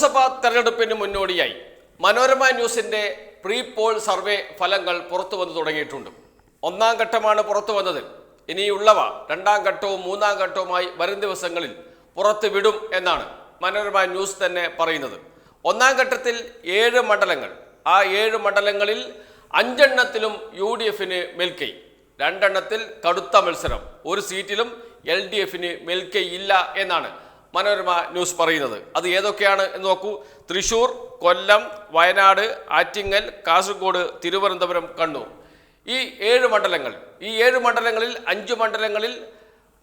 നിയമസഭാ തെരഞ്ഞെടുപ്പിന് മുന്നോടിയായി മനോരമ ന്യൂസിന്റെ പ്രീ പോൾ സർവേ ഫലങ്ങൾ പുറത്തു വന്നു തുടങ്ങിയിട്ടുണ്ട്. ഒന്നാം ഘട്ടമാണ് പുറത്തു വന്നത്. ഇനിയുള്ളവ രണ്ടാം ഘട്ടവും മൂന്നാം ഘട്ടവുമായി വരും ദിവസങ്ങളിൽ പുറത്തു വിടും എന്നാണ് മനോരമ ന്യൂസ് തന്നെ പറയുന്നത്. ഒന്നാം ഘട്ടത്തിൽ ഏഴ് മണ്ഡലങ്ങൾ. ആ ഏഴ് മണ്ഡലങ്ങളിൽ അഞ്ചെണ്ണത്തിലും യു ഡി എഫിന് മേൽക്കൈ. രണ്ടെണ്ണത്തിൽ കടുത്ത മത്സരം. ഒരു സീറ്റിലും എൽ ഡി എഫിന് മേൽക്കൈ ഇല്ല എന്നാണ് മനോരമ ന്യൂസ് പറയുന്നത്. അത് ഏതൊക്കെയാണ് എന്ന് നോക്കൂ. തൃശൂർ കൊല്ലം വയനാട് ആറ്റിങ്ങൽ കാസർഗോഡ് തിരുവനന്തപുരം കണ്ണൂർ. ഈ ഏഴ് മണ്ഡലങ്ങൾ ഈ ഏഴ് മണ്ഡലങ്ങളിൽ അഞ്ച് മണ്ഡലങ്ങളിൽ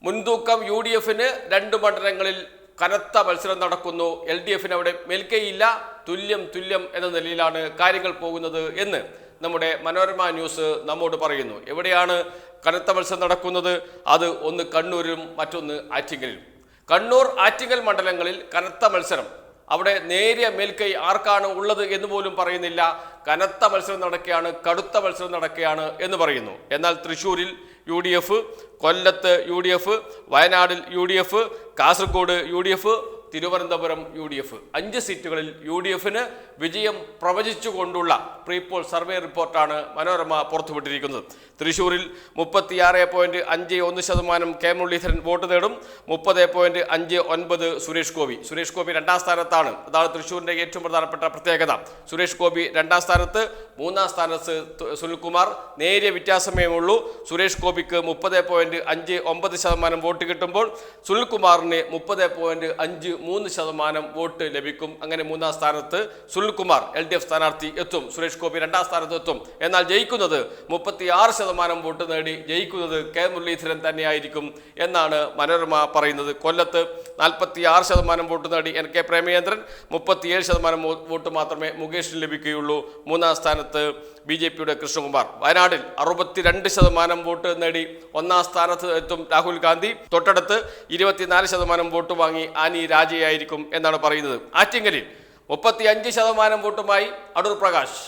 മുൻതൂക്കം യു ഡി എഫിന് രണ്ട് മണ്ഡലങ്ങളിൽ കനത്ത മത്സരം നടക്കുന്നു. എൽ ഡി എഫിന് അവിടെ മേൽക്കൈയില്ല. തുല്യം തുല്യം എന്ന നിലയിലാണ് കാര്യങ്ങൾ പോകുന്നത് എന്ന് നമ്മുടെ മനോരമ ന്യൂസ് നമ്മോട് പറയുന്നു. എവിടെയാണ് കനത്ത മത്സരം നടക്കുന്നത്? അത് ഒന്ന് കണ്ണൂരിലും മറ്റൊന്ന് ആറ്റിങ്ങലിലും. കണ്ണൂർ ആറ്റിങ്ങൽ മണ്ഡലങ്ങളിൽ കനത്ത മത്സരം. അവിടെ നേരിയ മേൽക്കൈ ആർക്കാണ് ഉള്ളത് എന്ന് പോലും പറയുന്നില്ല. കനത്ത മത്സരം നടക്കുകയാണ് കടുത്ത മത്സരം നടക്കുകയാണ് എന്ന് പറയുന്നു. എന്നാൽ തൃശ്ശൂരിൽ യു ഡി എഫ് കൊല്ലത്ത് U D F വയനാടിൽ U D F Kasaragod U D F Thiruvananthapuram U D F അഞ്ച് സീറ്റുകളിൽ യു ഡി എഫിന് വിജയം പ്രവചിച്ചുകൊണ്ടുള്ള പ്രീപോൾ സർവേ റിപ്പോർട്ടാണ് മനോരമ പുറത്തുവിട്ടിരിക്കുന്നത്. തൃശൂരിൽ മുപ്പത്തിയാറ് പോയിന്റ് അഞ്ച് ഒന്ന് ശതമാനം കെ മുരളീധരൻ വോട്ട് നേടും. മുപ്പത് പോയിന്റ് അഞ്ച് ഒൻപത് സുരേഷ് ഗോപി. സുരേഷ് ഗോപി രണ്ടാം സ്ഥാനത്താണ്. അതാണ് തൃശൂരിന്റെ ഏറ്റവും പ്രധാനപ്പെട്ട പ്രത്യേകത. സുരേഷ് ഗോപി രണ്ടാം സ്ഥാനത്ത്. മൂന്നാം സ്ഥാനത്ത് സുനിൽകുമാർ. നേരിയ വ്യത്യാസമേ ഉള്ളൂ സുരേഷ് ഗോപിക്ക് മുപ്പത് പോയിന്റ് അഞ്ച് ഒമ്പത് ശതമാനം വോട്ട് കിട്ടുമ്പോൾ സുനിൽകുമാറിന് മുപ്പത് പോയിന്റ് അഞ്ച് മൂന്ന് ശതമാനം വോട്ട് ലഭിക്കും. അങ്ങനെ മൂന്നാം സ്ഥാനത്ത് സുനിൽകുമാർ എൽ ഡി എഫ് സ്ഥാനാർത്ഥി എത്തും. സുരേഷ് ഗോപി രണ്ടാം സ്ഥാനത്ത് എത്തും. എന്നാൽ ജയിക്കുന്നത് മുപ്പത്തി ആറ് ശതമാനം വോട്ട് നേടി ജയിക്കുന്നത് കെ മുരളീധരൻ തന്നെയായിരിക്കും എന്നാണ് മനോരമ പറയുന്നത്. കൊല്ലത്ത് നാൽപ്പത്തി ആറ് ശതമാനം വോട്ട് നേടി എൻ കെ പ്രേമചന്ദ്രൻ മുപ്പത്തിയേഴ് ശതമാനം വോട്ട് മാത്രമേ മുകേഷിന് ലഭിക്കുകയുള്ളൂ. മൂന്നാം സ്ഥാനത്ത് ബി ജെ പിയുടെ കൃഷ്ണകുമാർ. വയനാട്ടിൽ അറുപത്തിരണ്ട് ശതമാനം വോട്ട് നേടി ഒന്നാം സ്ഥാനത്ത് എത്തും രാഹുൽ ഗാന്ധി. തൊട്ടടുത്ത് ഇരുപത്തിനാല് ശതമാനം വോട്ട് വാങ്ങി ആനി രാജയായിരിക്കും എന്നാണ് പറയുന്നത്. ആറ്റിങ്ങലിൽ മുപ്പത്തി അഞ്ച് ശതമാനം വോട്ടുമായി അടൂർ പ്രകാശ്.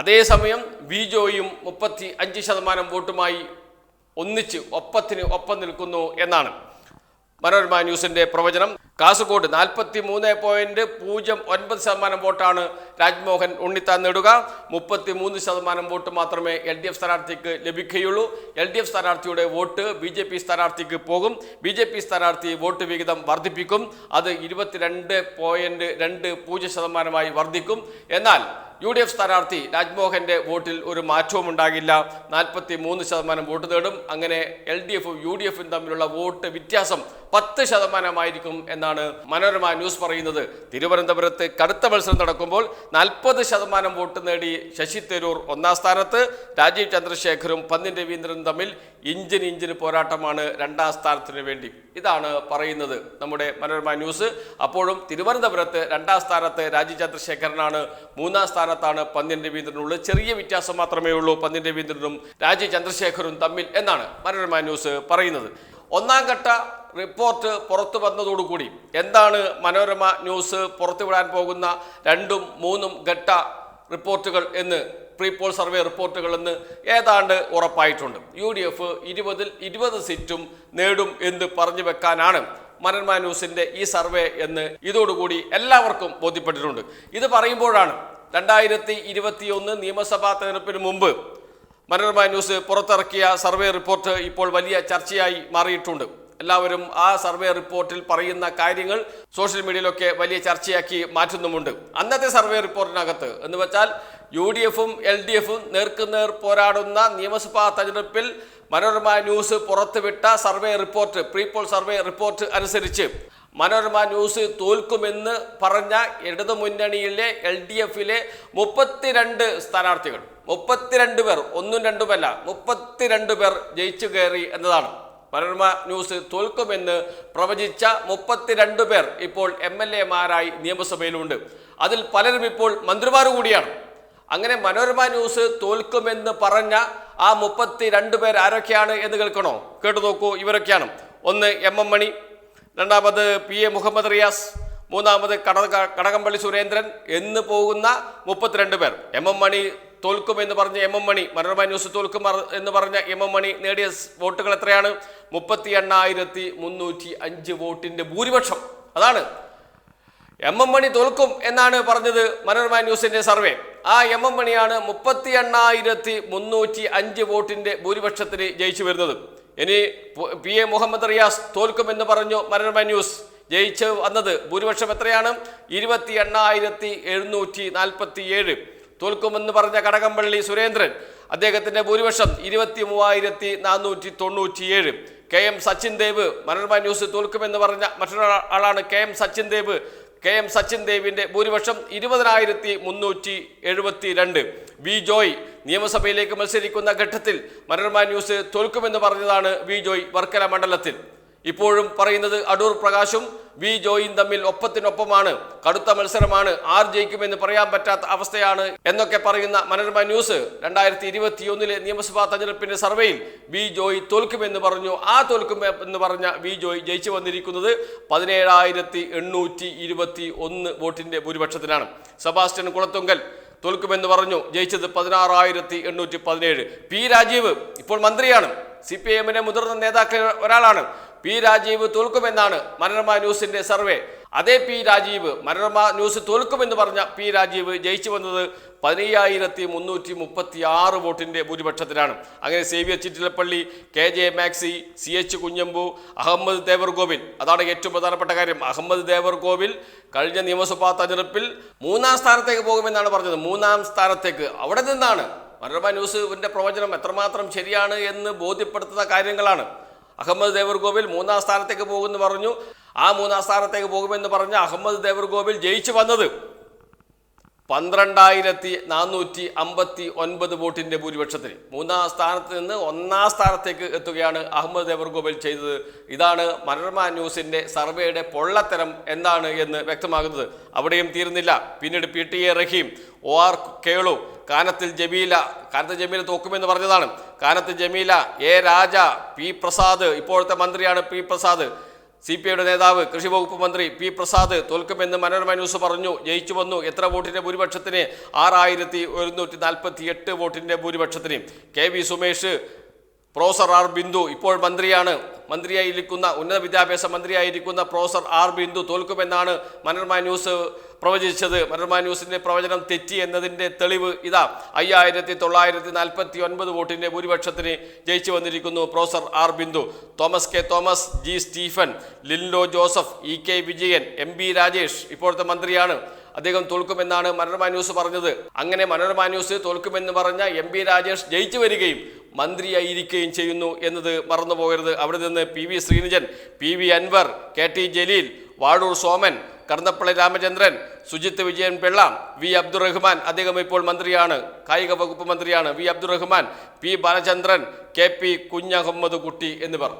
അതേസമയം ബിജോയും മുപ്പത്തി അഞ്ച് ശതമാനം വോട്ടുമായി ഒന്നിച്ച് ഒപ്പത്തിന് ഒപ്പം നിൽക്കുന്നു എന്നാണ്. മനോരമ ന്യൂസിന്റെ പ്രവചനം. കാസർഗോഡ് നാൽപ്പത്തി മൂന്ന് പോയിന്റ് പൂജ്യം ഒൻപത് ശതമാനം വോട്ടാണ് രാജ്മോഹൻ ഉണ്ണിത്താൻ നേടുക. മുപ്പത്തി മൂന്ന് ശതമാനം വോട്ട് മാത്രമേ എൽ ഡി എഫ് സ്ഥാനാർത്ഥിക്ക് ലഭിക്കുകയുള്ളൂ. എൽ ഡി എഫ് സ്ഥാനാർത്ഥിയുടെ വോട്ട് ബി ജെ പി സ്ഥാനാർത്ഥിക്ക് പോകും. ബി ജെ പി സ്ഥാനാർത്ഥി വോട്ട് വിഹിതം വർദ്ധിപ്പിക്കും. അത് ഇരുപത്തിരണ്ട് പോയിന്റ് രണ്ട് പൂജ്യം ശതമാനമായി വർദ്ധിക്കും. എന്നാൽ യു ഡി എഫ് സ്ഥാനാർത്ഥി രാജ്മോഹന്റെ വോട്ടിൽ ഒരു മാറ്റവും ഉണ്ടാകില്ല. നാൽപ്പത്തി മൂന്ന് ശതമാനം വോട്ട് നേടും. അങ്ങനെ എൽ ഡി എഫും യു ഡി എഫും തമ്മിലുള്ള വോട്ട് വ്യത്യാസം പത്ത് ശതമാനമായിരിക്കും എന്നാണ് മനോരമ ന്യൂസ് പറയുന്നത്. തിരുവനന്തപുരത്ത് കടുത്ത മത്സരം നടക്കുമ്പോൾ നാൽപ്പത് ശതമാനം വോട്ട് നേടി ശശി തരൂർ ഒന്നാം സ്ഥാനത്ത്. രാജീവ് ചന്ദ്രശേഖരും പന്നിൻ രവീന്ദ്രനും തമ്മിൽ ഇഞ്ചിന് ഇഞ്ചിന് പോരാട്ടമാണ് രണ്ടാം സ്ഥാനത്തിന് വേണ്ടി. ഇതാണ് പറയുന്നത് നമ്മുടെ മനോരമ ന്യൂസ്. അപ്പോഴും തിരുവനന്തപുരത്ത് രണ്ടാം സ്ഥാനത്ത് രാജീവ് ചന്ദ്രശേഖരനാണ്. മൂന്നാം സ്ഥാനത്താണ് പന്ന്യൻ രവീന്ദ്രനുള്ളത്. ചെറിയ വ്യത്യാസം മാത്രമേ ഉള്ളൂ പന്ന്യൻ രവീന്ദ്രനും രാജീവ് ചന്ദ്രശേഖരും തമ്മിൽ എന്നാണ് മനോരമ ന്യൂസ് പറയുന്നത്. ഒന്നാം ഘട്ട റിപ്പോർട്ട് പുറത്തു വന്നതോടുകൂടി എന്താണ് മനോരമ ന്യൂസ് പുറത്തുവിടാൻ പോകുന്ന രണ്ടും മൂന്നും ഘട്ട റിപ്പോർട്ടുകൾ എന്ന് പ്രീപോൾ സർവേ റിപ്പോർട്ടുകൾ എന്ന് ഏതാണ്ട് ഉറപ്പായിട്ടുണ്ട്. യു ഡി എഫ് ഇരുപതിൽ ഇരുപത് സീറ്റും നേടും എന്ന് പറഞ്ഞു വെക്കാനാണ് മനോരമ ന്യൂസിന്റെ ഈ സർവേ എന്ന് ഇതോടുകൂടി എല്ലാവർക്കും ബോധ്യപ്പെട്ടിട്ടുണ്ട്. ഇത് പറയുമ്പോഴാണ് രണ്ടായിരത്തി ഇരുപത്തിയൊന്ന് നിയമസഭാ തെരഞ്ഞെടുപ്പിന് മുമ്പ് മനോരമ ന്യൂസ് പുറത്തിറക്കിയ സർവേ റിപ്പോർട്ട് ഇപ്പോൾ വലിയ ചർച്ചയായി മാറിയിട്ടുണ്ട്. എല്ലാവരും ആ സർവേ റിപ്പോർട്ടിൽ പറയുന്ന കാര്യങ്ങൾ സോഷ്യൽ മീഡിയയിലൊക്കെ വലിയ ചർച്ചയാക്കി മാറ്റുന്നുമുണ്ട്. അന്നത്തെ സർവേ റിപ്പോർട്ടിനകത്ത് എന്ന് വെച്ചാൽ യു ഡി എഫും എൽ ഡി എഫും നേർക്കുനേർ പോരാടുന്ന നിയമസഭാ തെരഞ്ഞെടുപ്പിൽ മനോരമ ന്യൂസ് പുറത്തുവിട്ട survey report pre poll survey report അനുസരിച്ച് മനോരമ ന്യൂസ് തോൽക്കുമെന്ന് പറഞ്ഞ ഇടതുമുന്നണിയിലെ എൽ ഡി എഫിലെ മുപ്പത്തിരണ്ട് സ്ഥാനാർത്ഥികൾ. മുപ്പത്തിരണ്ട് പേർ ഒന്നും രണ്ടുമല്ല മുപ്പത്തിരണ്ട് പേർ ജയിച്ചു കയറി എന്നതാണ്. മനോരമ ന്യൂസ് തോൽക്കുമെന്ന് പ്രവചിച്ച മുപ്പത്തിരണ്ട് പേർ ഇപ്പോൾ എം എൽ എമാരായി നിയമസഭയിലുണ്ട്. അതിൽ പലരും ഇപ്പോൾ മന്ത്രിമാർ കൂടിയാണ്. അങ്ങനെ മനോരമ ന്യൂസ് തോൽക്കുമെന്ന് പറഞ്ഞ ആ മുപ്പത്തി രണ്ട് പേർ ആരൊക്കെയാണ് എന്ന് കേൾക്കണോ? കേട്ടു നോക്കൂ ഇവരൊക്കെയാണ്. ഒന്ന് എം എം മണി രണ്ടാമത് പി എ മുഹമ്മദ് റിയാസ് മൂന്നാമത് കടക കടകംപള്ളി സുരേന്ദ്രൻ എന്ന് പോകുന്ന മുപ്പത്തിരണ്ട് പേർ. എം എം മണി തോൽക്കുമെന്ന് പറഞ്ഞ M M Mani Manorama news തോൽക്കും എന്ന് പറഞ്ഞ എം എം മണി നേടിയ വോട്ടുകൾ എത്രയാണ്? മുപ്പത്തി എണ്ണായിരത്തി മുന്നൂറ്റി അഞ്ച് വോട്ടിന്റെ ഭൂരിപക്ഷം. അതാണ്. എം എം മണി തോൽക്കും എന്നാണ് പറഞ്ഞത് മനോരമ ന്യൂസിന്റെ സർവേ. ആ എം എം മണിയാണ് മുപ്പത്തി എണ്ണായിരത്തി മുന്നൂറ്റി അഞ്ച് വോട്ടിന്റെ ഭൂരിപക്ഷത്തിന് ജയിച്ചു വരുന്നത്. ഇനി പി എ മുഹമ്മദ് റിയാസ് തോൽക്കുമെന്ന് പറഞ്ഞു മനോരമ ന്യൂസ്. ജയിച്ചു വന്നത് ഭൂരിപക്ഷം എത്രയാണ്? ഇരുപത്തി എണ്ണായിരത്തി എഴുന്നൂറ്റി നാൽപ്പത്തി ഏഴ് തോൽക്കുമെന്ന് പറഞ്ഞ കടകംപള്ളി സുരേന്ദ്രൻ അദ്ദേഹത്തിന്റെ ഭൂരിപക്ഷം ഇരുപത്തി മൂവായിരത്തി നാനൂറ്റി തൊണ്ണൂറ്റിയേഴ് K M Sachin Dev Manorama news തോൽക്കുമെന്ന് പറഞ്ഞ മറ്റൊരാളാണ് K M Sachin Dev. K M Sachin ദേവിന്റെ ഭൂരിപക്ഷം ഇരുപതിനായിരത്തി മുന്നൂറ്റി എഴുപത്തി രണ്ട് വി ജോയ് നിയമസഭയിലേക്ക് മത്സരിക്കുന്ന ഘട്ടത്തിൽ മനോരമ ന്യൂസ് തോൽക്കുമെന്ന് പറഞ്ഞതാണ് വി ജോയ് വർക്കല മണ്ഡലത്തിൽ. ഇപ്പോഴും പറയുന്നത് അടൂർ പ്രകാശും വി ജോയും തമ്മിൽ ഒപ്പത്തിനൊപ്പമാണ്. കടുത്ത മത്സരമാണ്. ആർ ജയിക്കുമെന്ന് പറയാൻ പറ്റാത്ത അവസ്ഥയാണ് എന്നൊക്കെ പറയുന്ന മനോരമ ന്യൂസ് രണ്ടായിരത്തി ഇരുപത്തിയൊന്നിലെ നിയമസഭാ തെരഞ്ഞെടുപ്പിന്റെ സർവേയിൽ വി ജോയ് തോൽക്കുമെന്ന് പറഞ്ഞു. ആ തോൽക്കും എന്ന് പറഞ്ഞ വി ജോയ് ജയിച്ചു വന്നിരിക്കുന്നത് പതിനേഴായിരത്തി എണ്ണൂറ്റി ഇരുപത്തി ഒന്ന് വോട്ടിന്റെ ഭൂരിപക്ഷത്തിലാണ് സെബാസ്റ്റ്യൻ കുളത്തുങ്കൽ തോൽക്കുമെന്ന് പറഞ്ഞു. ജയിച്ചത് പതിനാറായിരത്തി എണ്ണൂറ്റി പതിനേഴ് പി രാജീവ് ഇപ്പോൾ മന്ത്രിയാണ്. സി പി എമ്മിന്റെ മുതിർന്ന നേതാക്കളിൽ ഒരാളാണ്. പി രാജീവ് തോൽക്കുമെന്നാണ് മനോരമ ന്യൂസിന്റെ സർവേ. അതേ പി രാജീവ് മനോരമ ന്യൂസ് തോൽക്കുമെന്ന് പറഞ്ഞ പി രാജീവ് ജയിച്ചു വന്നത് പതിനയ്യായിരത്തി മുന്നൂറ്റി മുപ്പത്തി ആറ് വോട്ടിന്റെ ഭൂരിപക്ഷത്തിലാണ്. അങ്ങനെ Xavier Chittilappally K J Maxi C H Kunhambu Ahammad Devar Kovil അതാണ് ഏറ്റവും പ്രധാനപ്പെട്ട കാര്യം. അഹമ്മദ് ദേവർ ഗോവിൽ കഴിഞ്ഞ നിയമസഭാ തെരഞ്ഞെടുപ്പിൽ മൂന്നാം സ്ഥാനത്തേക്ക് പോകുമെന്നാണ് പറഞ്ഞത്. മൂന്നാം സ്ഥാനത്തേക്ക്. അവിടെ നിന്നാണ് മനോരമ ന്യൂസിന്റെ പ്രവചനം എത്രമാത്രം ശരിയാണ് എന്ന് ബോധ്യപ്പെടുത്തുന്ന കാര്യങ്ങളാണ്. അഹമ്മദ് ദേവർഗോവിൽ മൂന്നാം സ്ഥാനത്തേക്ക് പോകുമെന്ന് പറഞ്ഞു. ആ മൂന്നാം സ്ഥാനത്തേക്ക് പോകുമെന്ന് പറഞ്ഞ അഹമ്മദ് ദേവർഗോവിൽ ജയിച്ചു വന്നത് പന്ത്രണ്ടായിരത്തി നാനൂറ്റി അമ്പത്തി ഒൻപത് വോട്ടിന്റെ ഭൂരിപക്ഷത്തിൽ. മൂന്നാം സ്ഥാനത്ത് നിന്ന് ഒന്നാം സ്ഥാനത്തേക്ക് എത്തുകയാണ് അഹമ്മദ് ദേവർഗോപൽ ചെയ്തത്. ഇതാണ് മനോരമ ന്യൂസിന്റെ സർവേയുടെ പൊള്ളത്തരം എന്താണ് എന്ന് വ്യക്തമാകുന്നത്. അവിടെയും തീരുന്നില്ല. പിന്നീട് P T A Rahim O R Kelu Kanathil Jameela Kanathil Jameela തോക്കുമെന്ന് പറഞ്ഞതാണ്. കാനത്ത് ജമീല എ രാജ പി പ്രസാദ് ഇപ്പോഴത്തെ മന്ത്രിയാണ് പി പ്രസാദ്. സി പി ഐയുടെ നേതാവ് കൃഷി വകുപ്പ് മന്ത്രി പി പ്രസാദ് തോൽക്കുമെന്ന് മനോരമ ന്യൂസ് പറഞ്ഞു. ജയിച്ചു വന്നു. എത്ര വോട്ടിന്റെ ഭൂരിപക്ഷത്തിന്? ആറായിരത്തി ഒരുന്നൂറ്റി നാൽപ്പത്തി എട്ട് വോട്ടിന്റെ ഭൂരിപക്ഷത്തിന്. K V Sumesh professor R Bindu ഇപ്പോൾ മന്ത്രിയാണ്. മന്ത്രിയായിരിക്കുന്ന ഉന്നത വിദ്യാഭ്യാസ മന്ത്രിയായിരിക്കുന്ന പ്രൊഫസർ ആർ ബിന്ദു തോൽക്കുമെന്നാണ് മനോരമ ന്യൂസ് പ്രവചിച്ചത്. മനോരമ ന്യൂസിന്റെ പ്രവചനം തെറ്റി എന്നതിന്റെ തെളിവ് ഇതാ. അയ്യായിരത്തി തൊള്ളായിരത്തി നാൽപ്പത്തി ഒൻപത് വോട്ടിന്റെ ഭൂരിപക്ഷത്തിന് ജയിച്ചു വന്നിരിക്കുന്നു professor R Bindu. Thomas K Thomas G Stephen Linto Joseph E K Vijayan M B Rajesh ഇപ്പോഴത്തെ മന്ത്രിയാണ്. അദ്ദേഹം തോൽക്കുമെന്നാണ് മനോരമ ന്യൂസ് പറഞ്ഞത്. അങ്ങനെ മനോരമ ന്യൂസ് തോൽക്കുമെന്ന് പറഞ്ഞ എം ബി രാജേഷ് ജയിച്ചു വരികയും മന്ത്രിയായിരിക്കുകയും ചെയ്യുന്നു എന്നത് മറന്നു പോകരുത് അവിടെ നിന്ന് P V Sreenijin P V Anvar K T Jaleel Vazhoor Soman Kadannappally Ramachandran Sujith Vijayan Pillai V. Abdurahman അദ്ദേഹം ഇപ്പോൾ മന്ത്രിയാണ് കായിക വകുപ്പ് മന്ത്രിയാണ്. V. Abdurahman P. Balachandran K. P. Kunhammad Kutty എന്നിവർ.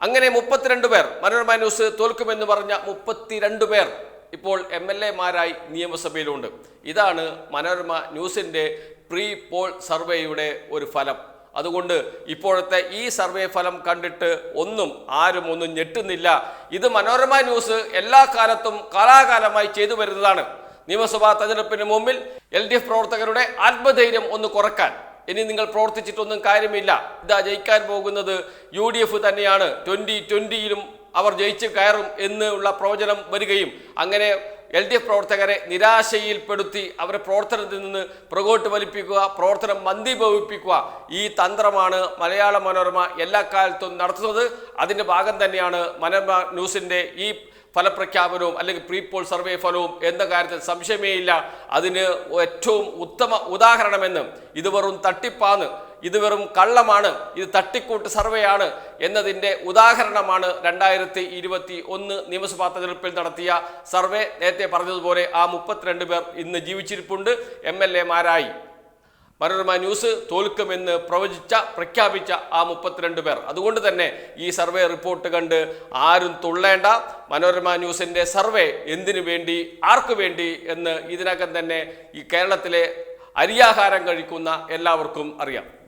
അങ്ങനെ മുപ്പത്തിരണ്ട് പേർ മനോരമ ന്യൂസ് തോൽക്കുമെന്ന് പറഞ്ഞ മുപ്പത്തിരണ്ട് പേർ ഇപ്പോൾ എം എൽ എമാരായി നിയമസഭയിലുണ്ട്. ഇതാണ് മനോരമ ന്യൂസിന്റെ പ്രീ പോൾ സർവേയുടെ ഒരു ഫലം. അതുകൊണ്ട് ഇപ്പോഴത്തെ ഈ സർവേ ഫലം കണ്ടിട്ട് ഒന്നും ആരും ഒന്നും ഞെട്ടുന്നില്ല. ഇത് മനോരമ ന്യൂസ് എല്ലാ കാലത്തും കാലാകാലമായി ചെയ്തു വരുന്നതാണ്. നിയമസഭാ തെരഞ്ഞെടുപ്പിന് മുമ്പിൽ എൽ ഡി എഫ് പ്രവർത്തകരുടെ ആത്മധൈര്യം ഒന്ന് കുറയ്ക്കാൻ. ഇനി നിങ്ങൾ പ്രവർത്തിച്ചിട്ടൊന്നും കാര്യമില്ല. ഇതാ ജയിക്കാൻ പോകുന്നത് യു ഡി എഫ് തന്നെയാണ്. ട്വന്റി ട്വന്റിയിലും അവർ ജയിച്ച് കയറും എന്നുള്ള പ്രവചനം വരികയും അങ്ങനെ എൽ ഡി എഫ് പ്രവർത്തകരെ നിരാശയിൽപ്പെടുത്തി അവരെ പ്രവർത്തനത്തിൽ നിന്ന് പുറകോട്ട് വലിപ്പിക്കുക പ്രവർത്തനം മന്ദീഭവിപ്പിക്കുക ഈ തന്ത്രമാണ് മലയാള മനോരമ എല്ലാ കാലത്തും നടത്തുന്നത്. അതിന്റെ ഭാഗം തന്നെയാണ് മനോരമ ന്യൂസിന്റെ ഈ ഫലപ്രഖ്യാപനവും അല്ലെങ്കിൽ പ്രീ പോൾ സർവേ ഫലവും എന്ന കാര്യത്തിൽ സംശയമേയില്ല അതിന് ഏറ്റവും ഉത്തമ ഉദാഹരണമെന്ന് ഇത് വെറും തട്ടിപ്പാണ് ഇത് വെറും കള്ളമാണ് ഇത് തട്ടിക്കൂട്ട് സർവേയാണ് എന്നതിന്റെ ഉദാഹരണമാണ് രണ്ടായിരത്തി ഇരുപത്തി ഒന്ന് നിയമസഭാ തെരഞ്ഞെടുപ്പിൽ നടത്തിയ സർവേ. നേരത്തെ പറഞ്ഞതുപോലെ ആ മുപ്പത്തിരണ്ട് പേർ ഇന്ന് ജീവിച്ചിരിപ്പുണ്ട്. എം എൽ എമാരായി. മനോരമ ന്യൂസ് തോൽക്കുമെന്ന് പ്രവചിച്ച പ്രഖ്യാപിച്ച ആ മുപ്പത്തിരണ്ട് പേർ. അതുകൊണ്ട് തന്നെ ഈ സർവേ റിപ്പോർട്ട് കണ്ട് ആരും തുള്ളേണ്ട. മനോരമ ന്യൂസിന്റെ സർവേ എന്തിനു വേണ്ടി ആർക്കു വേണ്ടി എന്ന് ഇതിനകം തന്നെ ഈ കേരളത്തിലെ അരിയാഹാരം കഴിക്കുന്ന എല്ലാവർക്കും അറിയാം.